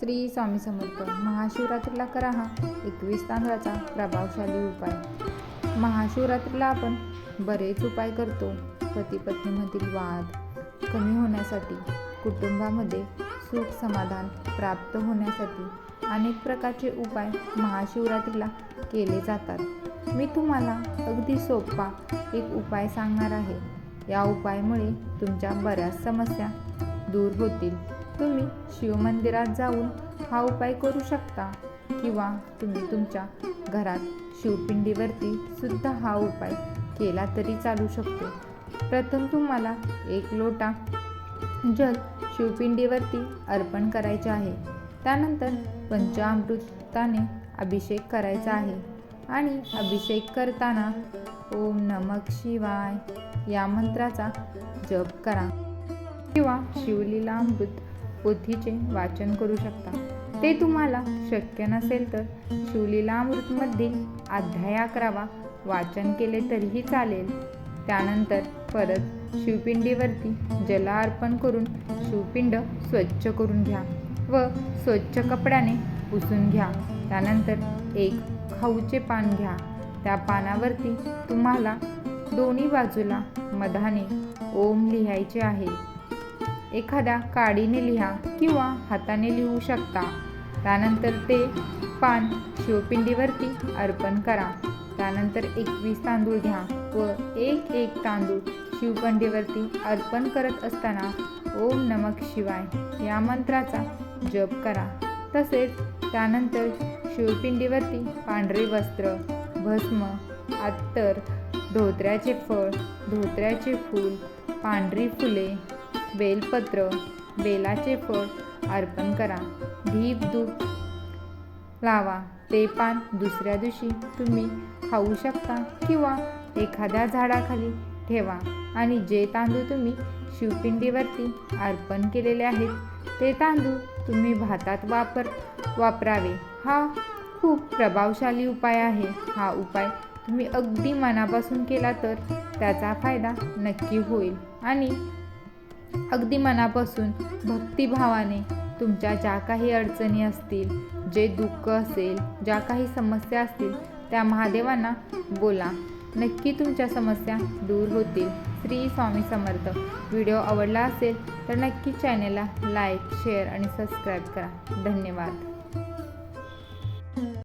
श्री स्वामी समर्थ. महाशिवरात्रीला करा हा एकवीस तांदळाचा प्रभावशाली उपाय. महाशिवरात्रीला आपण बरेच उपाय करतो. पती पत्नीमधील वाद कमी होण्यासाठी कुटुंबामध्ये सुख समाधान प्राप्त होण्यासाठी अनेक प्रकारचे उपाय महाशिवरात्रीला केले जातात. मी तुम्हाला अगदी सोपा एक उपाय सांगणार आहे. या उपायामुळे तुमच्या बऱ्याच समस्या दूर होतील. तुम्ही शिवमंदिरात जाऊन हा उपाय करू शकता. किंवा तुम्ही तुमच्या घरात शिवपिंडीवरती सुद्धा हा उपाय केला तरी चालू शकतो. प्रथम तुम्हाला एक लोटा जल शिवपिंडीवरती अर्पण करायचे आहे. त्यानंतर पंचामृताने अभिषेक करायचा आहे. आणि अभिषेक करताना ओम नमक शिवाय या मंत्राचा जप करा. किंवा शिवलीला अमृत पोथीचे वाचन करू शकता. ते तुम्हाला शक्य नसेल तर शिवलीलामृतमध्ये अध्याय अकरावा वाचन केले तरीही चालेल. त्यानंतर परत शिवपिंडीवरती जल अर्पण करून शिवपिंड स्वच्छ करून घ्या व स्वच्छ कपड्याने पुसून घ्या. त्यानंतर एक खाऊचे पान घ्या. त्या पानावरती तुम्हाला दोन्ही बाजूला मधाने ओम लिहायचे आहे. एखाद्या काडीने लिहा किंवा हाताने लिहू शकता. त्यानंतर ते पान शिवपिंडीवरती अर्पण करा. त्यानंतर एकवीस तांदूळ घ्या व एक एक तांदूळ शिवपिंडीवरती अर्पण करत असताना ओम नमक शिवाय या मंत्राचा जप करा. तसेच त्यानंतर शिवपिंडीवरती पांढरे वस्त्र भस्म अत्तर धोत्र्याचे फळ धोत्र्याचे फूल पांढरी फुले बेलपत्र बेलाचे फळ अर्पण करा. धीप धूप लावा. ते पान दुसऱ्या दिवशी तुम्ही खाऊ शकता किंवा एखाद्या झाडाखाली ठेवा आणि जे तांदूळ तुम्ही शिवपिंडीवरती अर्पण केलेले आहेत ते तांदूळ तुम्ही भातात वापर वापरावे. हा खूप प्रभावशाली उपाय आहे. हा उपाय तुम्ही अगदी मनापासून केला तर त्याचा फायदा नक्की होईल आणि अगदी मनापासून भक्तिभावाने तुमच्या ज्या काही अडचणी असतील जे दुःख असेल ज्या काही समस्या असतील त्या महादेवांना बोला. नक्की तुमच्या समस्या दूर होतील. श्री स्वामी समर्थ. व्हिडिओ आवडला असेल तर नक्की चॅनेलला लाईक शेअर आणि सबस्क्राईब करा. धन्यवाद.